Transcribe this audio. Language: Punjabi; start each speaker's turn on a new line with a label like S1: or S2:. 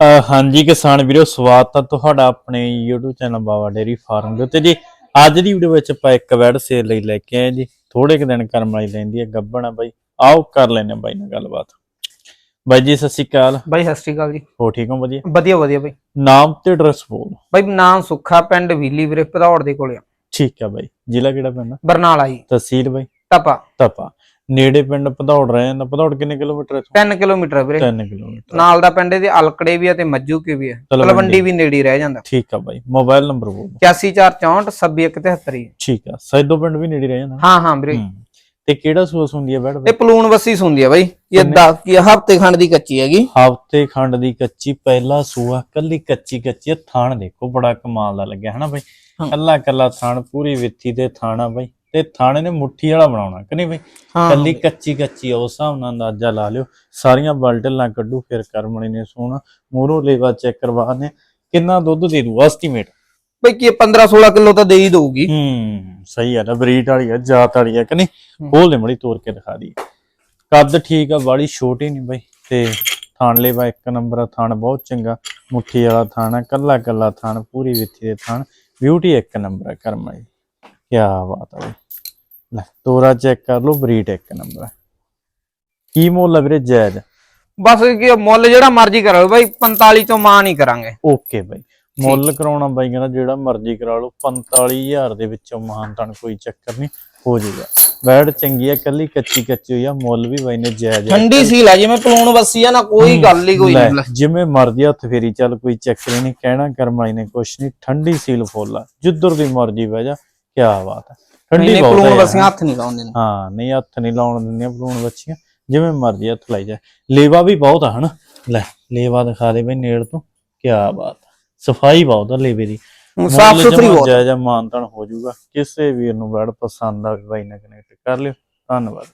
S1: ਹਾਂਜੀ ਕਿਸਾਨ ਵੀਰੋ ਸਵਾਗਤ ਹੈ ਤੁਹਾਡਾ ਆਪਣੇ YouTube channel Bawa dairy farm ਦੇ ਉੱਤੇ ਜੀ। ਅੱਜ ਦੀ ਵੀਡੀਓ ਵਿੱਚ ਆਪਾਂ ਇੱਕ ਵੈਡ ਸੇਲ ਲਈ ਲੈ ਕੇ ਆਏ ਜੀ। ਥੋੜੇ ਕੁ ਦਿਨ ਕਰਮ ਵਾਲੀ ਲੈਂਦੀ ਹੈ ਗੱਬਣ ਆ ਬਾਈ। ਆਓ ਕਰ ਲੈਨੇ ਬਾਈ ਨਾਲ ਗੱਲਬਾਤ। ਬਾਈ ਜੀ ਸਤਿ ਸ਼੍ਰੀ ਅਕਾਲ।
S2: ਬਾਈ ਸਤਿ ਸ਼੍ਰੀ ਅਕਾਲ ਜੀ।
S1: ਹੋ ਠੀਕ ਹੋ ਵਧੀਆ?
S2: ਵਧੀਆ ਵਧੀਆ ਬਾਈ।
S1: ਨਾਮ ਤੇ ਐਡਰੈਸ ਬੋਲ।
S2: ਬਾਈ ਨਾਮ ਸੁੱਖਾ ਪਿੰਡ ਵੀਲੀ ਵੀਰੇ ਭਦੌੜ ਦੇ ਕੋਲੇ ਆ।
S1: ਠੀਕ ਆ ਬਾਈ। ਜ਼ਿਲ੍ਹਾ ਕਿਹੜਾ ਪੈਂਦਾ
S2: ਬਰਨਾਲਾ ਜੀ।
S1: ਤਹਿਸੀਲ ਬਾਈ।
S2: ਟਪਾ
S1: ਤਪਾ। ਨੇੜੇ ਪਿੰਡ ਭਦੌੜ ਰਹੇ ਜਾਂਦਾ ਭਦੌੜ ਕਿੰਨੇ ਕਿਲੋਮੀਟਰ ਹੈ
S2: 3 ਕਿਲੋਮੀਟਰ ਆ ਵੀਰੇ।
S1: 3 ਕਿਲੋਮੀਟਰ।
S2: ਨਾਲ ਦਾ ਪਿੰਡ ਦੇ ਅਲਕੜੇ ਵੀ ਆ ਤੇ ਮੱਜੂ ਕੇ ਵੀ ਆ।
S1: ਤਲਵੰਡੀ।
S2: ਵੀ ਨੇੜੇ ਹੀ ਰਹਿ ਜਾਂਦਾ।
S1: ਠੀਕ ਆ ਬਾਈ ਮੋਬਾਈਲ ਨੰਬਰ ਬੋਲ
S2: 8464 26173
S1: ਠੀਕ ਆ ਸੈਦੋ ਪਿੰਡ ਵੀ ਨੇੜੇ ਰਹਿ ਜਾਂਦਾ।
S2: ਹਾਂ ਹਾਂ ਵੀਰੇ।
S1: ਹੂੰ। ਤੇ ਕਿਹੜਾ ਸੂਸ ਹੁੰਦੀ ਹੈ ਬੈਡ
S2: ਇਹ ਪਲੂਣ ਵੱਸੀ ਸੁੰਦੀ ਆ ਬਾਈ। ਇਹ ਦਾ ਕੀ ਹਫ਼ਤੇ ਖੰਡ ਦੀ ਕੱਚੀ ਹੈਗੀ।
S1: ਹਫ਼ਤੇ ਖੰਡ ਦੀ ਕੱਚੀ ਪਹਿਲਾ ਸੂਆ ਕੱਲੀ ਕੱਚੀ ਕੱਚੀ ਥਾਣ ਦੇਖੋ ਬੜਾ ਕਮਾਲ ਦਾ ਲੱਗਿਆ ਹਨਾ ਬਾਈ?
S2: ਹਾਂ।
S1: ਕੱਲਾ ਕੱਲਾ ਥਾਣ ਪੂਰੀ ਵਿੱਥੀ ਤੇ ਥਾਣਾ ਬਾਈ। ਤੇ ਥਾਣੇ ਨੇ ਮੁੱਠੀ ਵਾਲਾ ਬਣਾਉਣਾ ਕਿ ਨਹੀਂ ਬਾਈ? ਕੱਲੀ ਕੱਚੀ ਕੱਚੀ ਉਸ ਹਿਸਾਬ ਨਾਲ ਅੰਦਾਜ਼ਾ ਲਾ ਲਿਓ। ਸਾਰੀਆਂ ਬਲਟਲਾਂ ਕੱਢੂ ਫਿਰ ਕਰਮਣੀ ਨੇ ਸੋਣਾ। ਮੂਰੋਂ ਲੇਵਾ ਚੈੱਕ ਕਰਵਾ ਨੇ ਕਿੰਨਾ ਦੁੱਧ ਦੇ ਦੂ ਐਸਟੀਮੇਟ
S2: ਬਾਈ ਕੀ 15 16 ਕਿਲੋ ਤਾਂ ਦੇ ਹੀ ਦਊਗੀ।
S1: ਹੂੰ ਸਹੀ ਆ ਨਾ ਬਰੀਡ ਵਾਲੀ ਆ ਜਾਤ ਵਾਲੀ ਆ ਕਿ ਨਹੀਂ। ਖੋਲ ਦੇ ਮੜੀ ਤੋੜ ਕੇ ਦਿਖਾ ਦੀ ਕੱਦ ਠੀਕ ਆ ਬਾੜੀ ਛੋਟੀ ਨਹੀਂ ਬਾਈ। ਤੇ ਥਾਣ ਲੈਵਾ ਇੱਕ ਨੰਬਰ ਆ ਥਾਣ ਬਹੁਤ ਚੰਗਾ। ਮੁੱਠੀ ਵਾਲਾ ਥਾਣ ਆ ਕੱਲਾ ਕੱਲਾ ਥਾਣ ਪੂਰੀ ਵਿੱਥੀ ਦੇ ਥਾਣ। ਬਿਊਟੀ ਇੱਕ ਨੰਬਰ ਆ ਕਰਮਾ ਜੀ ਕੀ ਬਾਤ ਆ ਬਈ। ਲੈ ਤੋਰਾ ਚੈੱਕ ਕਰ ਲਓ ਬਰੀਡ ਇੱਕ ਨੰਬਰ ਆ। ਕੀ ਮੁੱਲ ਆ ਵੀਰੇ ਜਾਇਜ਼
S2: ਬਸ ਕੀ ਮੁੱਲ ਜਿਹੜਾ ਮਰਜ਼ੀ ਕਰਾ ਲਓ ਬਾਈ 45 ਤੋਂ ਮਾਂ ਨਹੀਂ ਕਰਾਂਗੇ।
S1: ਓਕੇ ਬਾਈ। ਮੁੱਲ ਕਰਾਉਣਾ ਬਾਈ ਕਹਿੰਦਾ ਜਿਹੜਾ ਮਰਜ਼ੀ ਕਰਾ ਲਓ 45000 ਦੇ ਵਿੱਚੋਂ ਮਹਾਨ ਤਨ ਕੋਈ ਚੱਕਰ ਨਹੀਂ ਹੋ ਜਾਊਗਾ ਬੈਡ ਚੰਗੀ ਆ ਕੱਲੀ ਕੱਚੀ ਕੱਚੀ ਹੋਈ ਆ ਮੁੱਲ ਵੀ ਬਾਈ ਨੇ ਜਾਇਜ਼ ਆ।
S2: ਠੰਡੀ ਸੀ ਲਾ ਜਿਵੇਂ ਪਲੂਣ ਵੱਸੀ ਆ ਨਾ ਕੋਈ ਗੱਲ ਹੀ ਕੋਈ ਨਹੀਂ।
S1: ਜਿਵੇਂ ਮਰਜ਼ੀ ਹੱਥ ਫੇਰੀ ਚੱਲ ਕੋਈ ਚੱਕਰ ਹੀ ਨਹੀਂ ਕਹਿਣਾ ਕਰਮਾਈ ਨੇ ਕੁਛ ਨਹੀਂ ਠੰਡੀ ਸੀਲ ਫੁੱਲ ਆ। ਜਿੱਧਰ ਦੀ ਮਰਜ਼ੀ ਬਹਿ ਜਾ ਕੀ ਬਾਤ ਹੈ। ਠੰਡੀ ਬਹੁਤ ਹੈ
S2: ਵੱਸੀਆਂ ਹੱਥ ਨਹੀਂ ਲਾਉਂਦੇ ਨੇ
S1: ਹਾਂ ਨਹੀਂ ਹੱਥ ਨਹੀਂ ਲਾਉਣ ਦਿੰਦੀਆਂ ਭਲੂਣ ਬੱਚੀਆਂ ਜਿਵੇਂ ਮਰਜ਼ੀ ਹੱਥ ਲਾਈ ਜਾ ਲੇਵਾ ਵੀ ਬਹੁਤ ਆ ਹਨਾ? ਲੈ ਲੇਵਾ ਦਿਖਾ ਦੇ ਬਈ ਨੇੜ ਤੋਂ। ਕੀ ਬਾਤ ਸਫ਼ਾਈ ਬਹੁਤ ਆ ਲੇਵੇ ਦੀ।
S2: ਸਾਫ਼ ਸੁਥਰੀ ਬਹੁਤ
S1: ਜਾਇਜਾ ਮਾਨਤਨ ਹੋ ਜਾਊਗਾ। ਕਿਸੇ ਵੀਰ ਨੂੰ ਬੈਡ ਪਸੰਦ ਆ ਬਾਈ ਨਾਲ ਕਨੈਕਟ ਕਰ ਲਿਓ। ਧੰਨਵਾਦ